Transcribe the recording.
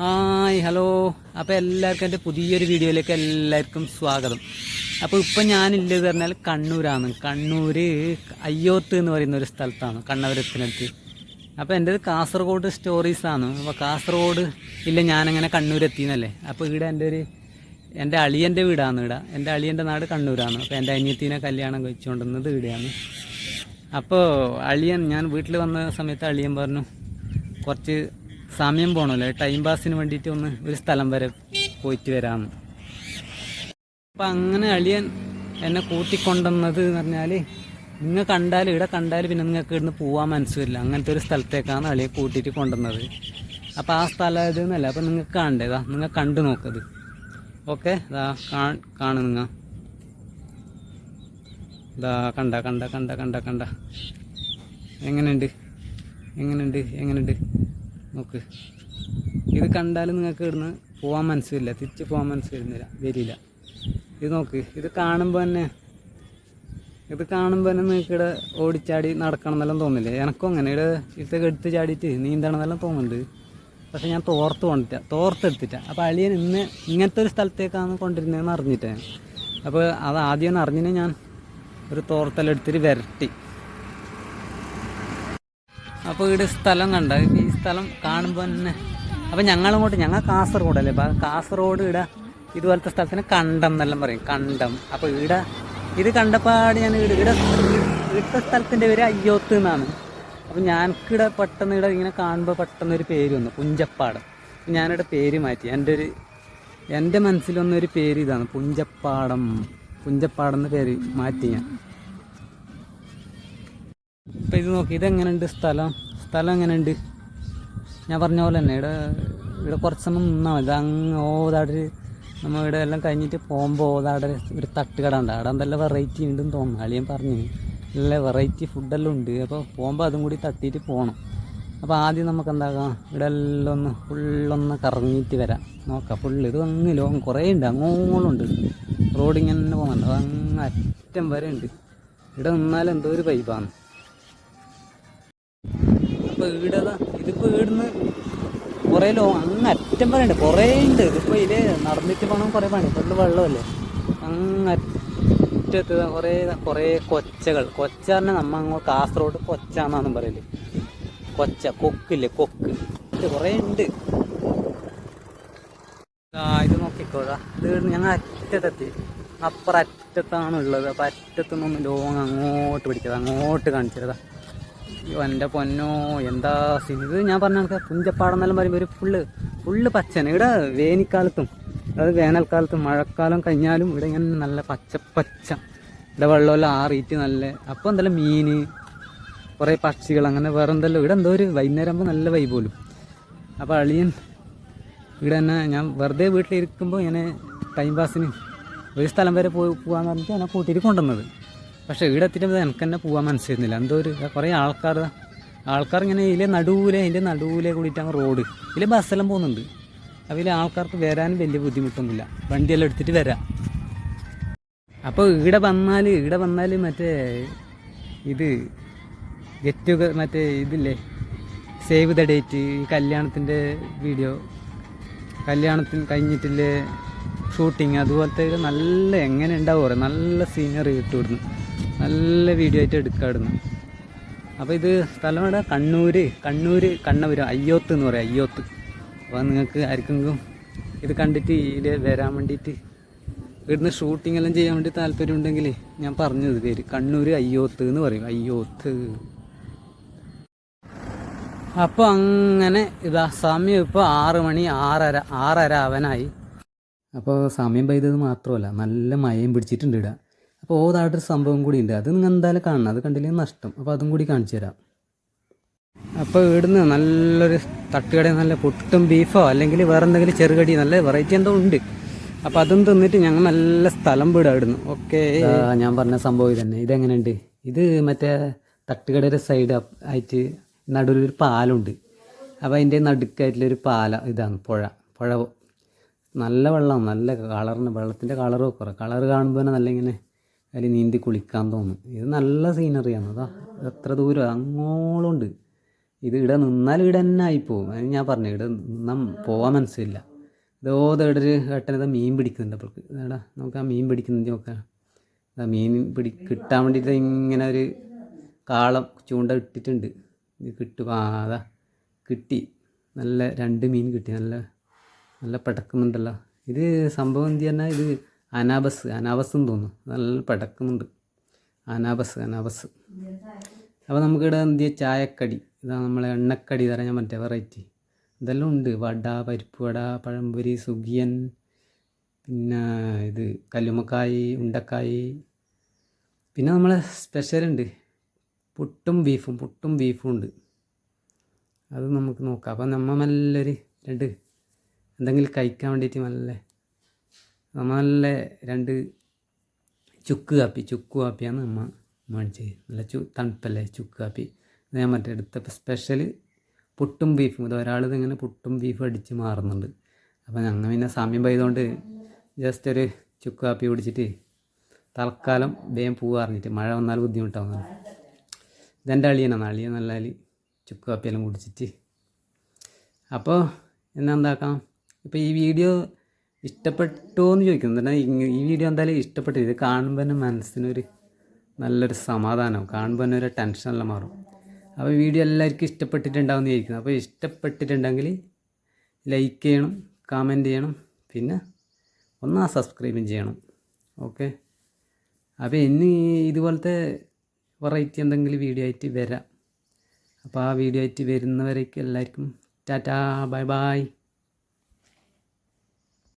Hi hello. അപ്പോൾ എല്ലാവർക്കും എന്റെ പുതിയൊരു വീഡിയോയിലേക്ക് എല്ലാവർക്കും സ്വാഗതം. അപ്പോൾ ഇപ്പം ഞാനില്ലത് പറഞ്ഞാൽ കണ്ണൂരാണ്. കണ്ണൂർ അയ്യോത്ത് എന്ന് പറയുന്ന ഒരു സ്ഥലത്താണ് കണ്ണവരത്തിനടുത്ത്. അപ്പോൾ എന്റെ കാസർഗോഡ് സ്റ്റോറീസാണ് അപ്പോൾ കാസർഗോഡ് ഇല്ല ഞാനങ്ങനെ കണ്ണൂരെത്തിന്നല്ലേ അപ്പോൾ ഇവിടെ എന്റെ ഒരു എന്റെ അളിയന്റെ വീടാണ് ഇവിടെ എന്റെ അളിയന്റെ നാട് കണ്ണൂരാണ്. അപ്പോൾ എന്റെ അനിയത്തിനെ കല്യാണം കഴിച്ചുകൊണ്ടുവന്നത് ഇവിടെയാണ് അപ്പോൾ അളിയൻ ഞാൻ വീട്ടിൽ വന്ന സമയത്ത് അളിയൻ പറഞ്ഞു കുറച്ച് സമയം പോകണമല്ലോ ടൈം പാസിന് വേണ്ടിയിട്ട് ഒന്ന് ഒരു സ്ഥലം വരെ പോയിട്ട് വരാമെന്ന് അപ്പം അങ്ങനെ അളിയൻ എന്നെ കൂട്ടിക്കൊണ്ടെന്നത് എന്ന് പറഞ്ഞാൽ നിങ്ങൾ കണ്ടാൽ ഇവിടെ കണ്ടാൽ പിന്നെ നിങ്ങൾക്ക് ഇവിടുന്ന് പോകാൻ മനസ്സില്ല. അങ്ങനത്തെ ഒരു സ്ഥലത്തേക്കാണ് അളിയെ കൂട്ടിയിട്ട് കൊണ്ടുവന്നത്. അപ്പോൾ ആ സ്ഥലം ഇത് എന്നല്ല. അപ്പം നിങ്ങൾക്ക് കാണണ്ടേതാ നിങ്ങൾ കണ്ടു നോക്കത് ഓക്കെ ഇതാ കാണു നിങ്ങൾ ഇതാ കണ്ട കണ്ട കണ്ട കണ്ട കണ്ട. എങ്ങനെയുണ്ട്? എങ്ങനെയുണ്ട്? എങ്ങനെയുണ്ട്? നോക്ക്. ഇത് കണ്ടാൽ നിങ്ങൾക്ക് ഇവിടുന്ന് പോകാൻ മനസ്സില്ല തിരിച്ച് പോകാൻ മനസ്സ് വരുന്നില്ല വരില്ല. ഇത് നോക്ക്. ഇത് കാണുമ്പോൾ തന്നെ ഇത് കാണുമ്പോൾ തന്നെ നിങ്ങൾക്ക് ഇവിടെ ഓടിച്ചാടി നടക്കണം എന്നെല്ലാം തോന്നില്ലേ എനക്കും അങ്ങനെ. ഇവിടെ ഇതൊക്കെ എടുത്ത് ചാടിയിട്ട് നീന്തണം എന്നെല്ലാം തോന്നുന്നുണ്ട്. പക്ഷെ ഞാൻ തോർത്ത് കൊണ്ടിട്ട. തോർത്തെടുത്തിട്ട. അപ്പോൾ അളിയൻ ഇന്ന് ഇങ്ങനത്തെ ഒരു സ്ഥലത്തേക്കാണ് കൊണ്ടിരുന്നതെന്ന് അറിഞ്ഞിട്ടേ. അപ്പോൾ അത് ആദ്യം അറിഞ്ഞിന് ഞാൻ ഒരു തോർത്തെല്ലാം എടുത്തിട്ട് വരട്ടി. അപ്പോൾ ഇവിടെ സ്ഥലം കണ്ട? ഈ സ്ഥലം കാണുമ്പോൾ തന്നെ. അപ്പം ഞങ്ങളങ്ങോട്ട് ഞങ്ങൾ കാസർഗോഡല്ലേ? അപ്പം കാസർഗോഡ് ഇവിടെ ഇതുപോലത്തെ സ്ഥലത്തിന് കണ്ടം എന്നെല്ലാം പറയും. കണ്ടം. അപ്പോൾ ഇവിടെ ഇത് കണ്ടപ്പാട് ഞാൻ ഇവിടെ ഇവിടെ ഇവിടുത്തെ സ്ഥലത്തിന്റെ പേര് അയ്യോത്ത് എന്നാണ്. അപ്പം ഞാനിവിടെ പെട്ടെന്ന് ഇവിടെ ഇങ്ങനെ കാണുമ്പോൾ പെട്ടെന്ന് ഒരു പേര് വന്നു. പുഞ്ചപ്പാട്. ഞാനിവിടെ പേര് മാറ്റി. എന്റെ ഒരു എന്റെ മനസ്സിൽ വന്നൊരു പേര് ഇതാണ്. പുഞ്ചപ്പാടം. പുഞ്ചപ്പാടം എന്ന പേര് മാറ്റി ഞാൻ. ഇപ്പം ഇത് നോക്കി ഇതെങ്ങനെയുണ്ട് സ്ഥലം? സ്ഥലം എങ്ങനെയുണ്ട്? ഞാൻ പറഞ്ഞ പോലെ തന്നെ ഇവിടെ ഇവിടെ കുറച്ച് സമയം നിന്നാൽ മതി. അങ്ങ് ഓതാടൊരു നമ്മൾ ഇവിടെ എല്ലാം കഴിഞ്ഞിട്ട് പോകുമ്പോൾ ഓതാടെ ഒരു തട്ടുകട ഉണ്ട്. അവിടെ എന്തെല്ലാം വെറൈറ്റി ഉണ്ടെന്ന് തോന്നുന്നു. അളിയൻ പറഞ്ഞു നല്ല വെറൈറ്റി ഫുഡെല്ലാം ഉണ്ട്. അപ്പോൾ പോകുമ്പോൾ അതും കൂടി തട്ടിയിട്ട് പോകണം അപ്പോൾ ആദ്യം നമുക്ക് എന്താക്കാം? ഇവിടെ എല്ലാം ഒന്ന് ഫുള്ളൊന്ന് കറങ്ങിയിട്ട് വരാം. നോക്കാം. ഫുള്ള് ഇത് അങ്ങ് ലോങ്. കുറേ ഉണ്ട്. അങ്ങോളുണ്ട് റോഡിങ്ങനെ തന്നെ പോകുന്നുണ്ട് അങ്ങ് അറ്റം വരെ ഉണ്ട്. ഇവിടെ നിന്നാൽ എന്തോ ഒരു വൈബാണ് അപ്പോൾ ഈടതാ ഇതിപ്പോൾ ഇവിടുന്ന് കുറേ ലോ അങ്ങ് അറ്റം പറയണ്ട് കുറെ കുറേ ഉണ്ട്. ഇതിപ്പോൾ ഇത് നടന്നിട്ട് പോകണം കുറേ പണി. ഫുള്ള് വെള്ളമല്ലേ? അങ്ങ് അറ്റത്ത് കുറേ കുറേ കൊച്ചകൾ. കൊച്ച പറഞ്ഞാൽ നമ്മ അങ്ങോട്ട് കാസർഗോഡ് കൊച്ചാന്നാണ് പറയൽ. കൊച്ച കൊക്കില്ലേ? കൊക്ക്. ഇത് കുറേ ഉണ്ട്. ഇത് നോക്കിക്കോടാ ഇത് ഞങ്ങൾ അറ്റത്തെത്തി. അപ്പുറം അറ്റത്താണ് ഉള്ളത്. അപ്പോൾ അറ്റത്തു നിന്നൊന്ന് ലോങ് അങ്ങോട്ട് പിടിച്ചത് അങ്ങോട്ട് കാണിച്ചതാ അയ്യോ എന്റെ പൊന്നോ എന്താ ഇത് ഞാൻ പറഞ്ഞ ആൾക്കാർ പുഞ്ചപ്പാടെന്നെല്ലാം പറയുമ്പോൾ ഒരു ഫുള്ള് ഫുള്ള് പച്ചന ഇവിടെ വേനൽക്കാലത്തും അതായത് വേനൽക്കാലത്തും മഴക്കാലം കഴിഞ്ഞാലും ഇവിടെ ഇങ്ങനെ നല്ല പച്ച പച്ച. ഇവിടെ വെള്ളമെല്ലാം ആറിയിട്ട് നല്ല അപ്പോൾ എന്തെല്ലാം മീൻ കുറേ പക്ഷികൾ അങ്ങനെ വേറെ എന്തെല്ലാം ഇവിടെ എന്തോ ഒരു വൈകുന്നേരം ആകുമ്പോൾ നല്ല വൈ പോലും. അപ്പോൾ അളിയൻ ഇവിടെ തന്നെ ഞാൻ വെറുതെ വീട്ടിലിരിക്കുമ്പോൾ ഇങ്ങനെ ടൈം പാസിന് ഒരു സ്ഥലം വരെ പോയി പോകാന്ന് പറഞ്ഞിട്ട് എന്നെ കൂട്ടിയിട്ട് കൊണ്ടുവന്നത്. പക്ഷേ ഇവിടെ എത്തിയിട്ട് എനിക്ക് തന്നെ പോകാൻ മനസ്സിലായിരുന്നില്ല എന്തോ ഒരു കുറേ ആൾക്കാർ ആൾക്കാർ ഇങ്ങനെ ഇതിലെ നടുവിലെ അതിന്റെ നടുവിലെ കൂടിയിട്ടാണ് റോഡ്. ഇതിലെ ബസ്സെല്ലാം പോകുന്നുണ്ട്. ഇതിലെ ആൾക്കാർക്ക് വരാനും വലിയ ബുദ്ധിമുട്ടൊന്നുമില്ല. വണ്ടിയെല്ലാം എടുത്തിട്ട് വരാം. അപ്പോൾ ഇവിടെ വന്നാൽ ഇവിടെ വന്നാൽ മറ്റേ ഇത് ഗെറ്റ് മറ്റേ ഇതില്ലേ? സേവ് ദ ഡേറ്റ് കല്യാണത്തിന്റെ വീഡിയോ. കല്യാണത്തിന് കഴിഞ്ഞിട്ടില്ലേ? ഷൂട്ടിങ് അതുപോലത്തെ നല്ല എങ്ങനെ ഉണ്ടാവും നല്ല സീനറി കിട്ടും നല്ല വീഡിയോ ആയിട്ട് എടുക്കാടുന്നു അപ്പോൾ ഇത് സ്ഥലം ഇവിടെ കണ്ണൂർ കണ്ണൂർ കണ്ണപുരം. അയ്യോത്ത് എന്ന് പറയും. അയ്യോത്ത്. അപ്പോൾ നിങ്ങൾക്ക് ആർക്കെങ്കിലും ഇത് കണ്ടിട്ട് ഇതിൽ വരാൻ വേണ്ടിയിട്ട് ഇവിടുന്ന് ഷൂട്ടിംഗ് എല്ലാം ചെയ്യാൻ വേണ്ടി താല്പര്യം ഉണ്ടെങ്കിൽ ഞാൻ പറഞ്ഞത് പേര് കണ്ണൂർ അയ്യോത്ത് എന്ന് പറയും. അയ്യോത്ത്. അപ്പോൾ അങ്ങനെ ഇതാ സമയം ഇപ്പോൾ ആറ് മണി ആറര ആറര അവനായി അപ്പോൾ സമയം പെയ്തത് മാത്രമല്ല നല്ല മയം പിടിച്ചിട്ടുണ്ട് ഇവിടെ. അപ്പോൾ ഓതായിട്ടൊരു സംഭവം കൂടി ഉണ്ട് അത് നിങ്ങൾ എന്തായാലും കാണണം. അത് കണ്ടില്ലെങ്കിൽ നഷ്ടം. അപ്പോൾ അതും കൂടി കാണിച്ചു തരാം. അപ്പോൾ ഇവിടുന്ന് നല്ലൊരു തട്ടുകട നല്ല പുട്ടും ബീഫോ അല്ലെങ്കിൽ വേറെ എന്തെങ്കിലും ചെറുകടി നല്ല വെറൈറ്റി എന്തോ ഉണ്ട്. അപ്പോൾ അതും തിന്നിട്ട് ഞങ്ങൾ നല്ല സ്ഥലം വിടാം ഇവിടുന്ന് ഓക്കെ ഞാൻ പറഞ്ഞ സംഭവം ഇതന്നെ. ഇതെങ്ങനെയുണ്ട്? ഇത് മറ്റേ തട്ടുകടയുടെ സൈഡ് ആയിട്ട് നടുവിലൊരു പാലുണ്ട്. അപ്പോൾ അതിന്റെ നടുക്കായിട്ടുള്ളൊരു പാല ഇതാണ് പുഴ. പുഴ നല്ല വെള്ളം നല്ല കളറിന് വെള്ളത്തിന്റെ കളറ് കുറേ കളർ കാണുമ്പോൾ തന്നെ നല്ല ഇങ്ങനെ അതിൽ നീന്തി കുളിക്കാൻ തോന്നും. ഇത് നല്ല സീനറിയാണ് അതാ എത്ര ദൂരം? അങ്ങോളമുണ്ട് ഇത് ഇവിടെ നിന്നാൽ ഇവിടെ തന്നെ ആയിപ്പോവും. ഞാൻ പറഞ്ഞു ഇവിടെ നിന്നാൽ പോവാൻ മനസ്സില്ല ഇതോ ഇവിടെ ഒരു മീൻ പിടിക്കുന്നുണ്ട് അപ്പോൾ എടാ നമുക്ക് ആ മീൻ പിടിക്കുന്നത് നോക്കാം. ആ മീൻ പിടി കിട്ടാൻ വേണ്ടിയിട്ട് ഇങ്ങനെ ഒരു കാളം ചൂണ്ട ഇട്ടിട്ടുണ്ട്. ഇത് കിട്ടും. ആ അതാ കിട്ടി. നല്ല രണ്ട് മീൻ കിട്ടി. നല്ല നല്ല പടക്കുന്നുണ്ടല്ലോ. ഇത് സംഭവം എന്ത് പറഞ്ഞാൽ ഇത് അനാബസ് അനാബസ് എന്ന് തോന്നുന്നു. നല്ല പടക്കുന്നുണ്ട് അനാബസ് അനാബസ്. അപ്പോൾ നമുക്കിവിടെ എന്ത് ചായക്കടി. ഇതാ നമ്മളെ എണ്ണക്കടി തരാം ഞാൻ മറ്റേ വെറൈറ്റി ഇതെല്ലാം ഉണ്ട്. വട പരിപ്പ് വട പഴംപൊരി സുഖിയൻ പിന്നെ ഇത് കല്ലുമക്കായി ഉണ്ടക്കായി. പിന്നെ നമ്മളെ സ്പെഷ്യലുണ്ട് പുട്ടും ബീഫും പുട്ടും ബീഫും ഉണ്ട്. അത് നമുക്ക് നോക്കാം. അപ്പം നമ്മൾ നല്ലൊരു രണ്ട് എന്തെങ്കിലും കഴിക്കാൻ വേണ്ടിയിട്ട് നല്ല നല്ല രണ്ട് ചുക്ക് കാപ്പി ചുക്ക് കാപ്പിയാണ് നമ്മൾ മേടിച്ചത്. നല്ല ചു തണുപ്പല്ലേ ചുക്ക് കാപ്പി. ഞാൻ മറ്റേ എടുത്ത സ്പെഷ്യൽ പുട്ടും ബീഫും ഇത് ഒരാൾ ഇതിങ്ങനെ പുട്ടും ബീഫും അടിച്ച് മാറുന്നുണ്ട്. അപ്പോൾ ഞങ്ങൾ പിന്നെ സമയം പോയതുകൊണ്ട് ജസ്റ്റ് ഒരു ചുക്ക് കാപ്പി കുടിച്ചിട്ട് തൽക്കാലം വേഗം പോവുക അറിഞ്ഞിട്ട് മഴ വന്നാൽ ബുദ്ധിമുട്ടാവുന്നു ഇതെന്റെ അളിയനാണ് അളിയൻ നല്ല അളി. ചുക്ക് കാപ്പിയെല്ലാം കുടിച്ചിട്ട്. അപ്പോൾ എന്നാ എന്താക്കാം? ഇപ്പോൾ ഈ വീഡിയോ ഇഷ്ടപ്പെട്ടോ എന്ന് ചോദിക്കുന്നു എന്നാൽ ഈ വീഡിയോ എന്തായാലും ഇഷ്ടപ്പെട്ടു ഇത് കാണുമ്പോൾ തന്നെ മനസ്സിനൊരു നല്ലൊരു സമാധാനം കാണുമ്പോൾ തന്നെ ഒരു ടെൻഷനെല്ലാം മാറും. അപ്പോൾ വീഡിയോ എല്ലാവർക്കും ഇഷ്ടപ്പെട്ടിട്ടുണ്ടാവും എന്ന് അപ്പോൾ ഇഷ്ടപ്പെട്ടിട്ടുണ്ടെങ്കിൽ ലൈക്ക് ചെയ്യണം കമന്റ് ചെയ്യണം പിന്നെ ഒന്ന് സബ്സ്ക്രൈബും ചെയ്യണം. ഓക്കെ അപ്പോൾ ഇനി ഇതുപോലത്തെ വെറൈറ്റി എന്തെങ്കിലും വീഡിയോ ആയിട്ട് വരാം. അപ്പോൾ ആ വീഡിയോ ആയിട്ട് വരുന്നവരേക്ക് എല്ലാവർക്കും ടാറ്റാ ബൈ ബൈ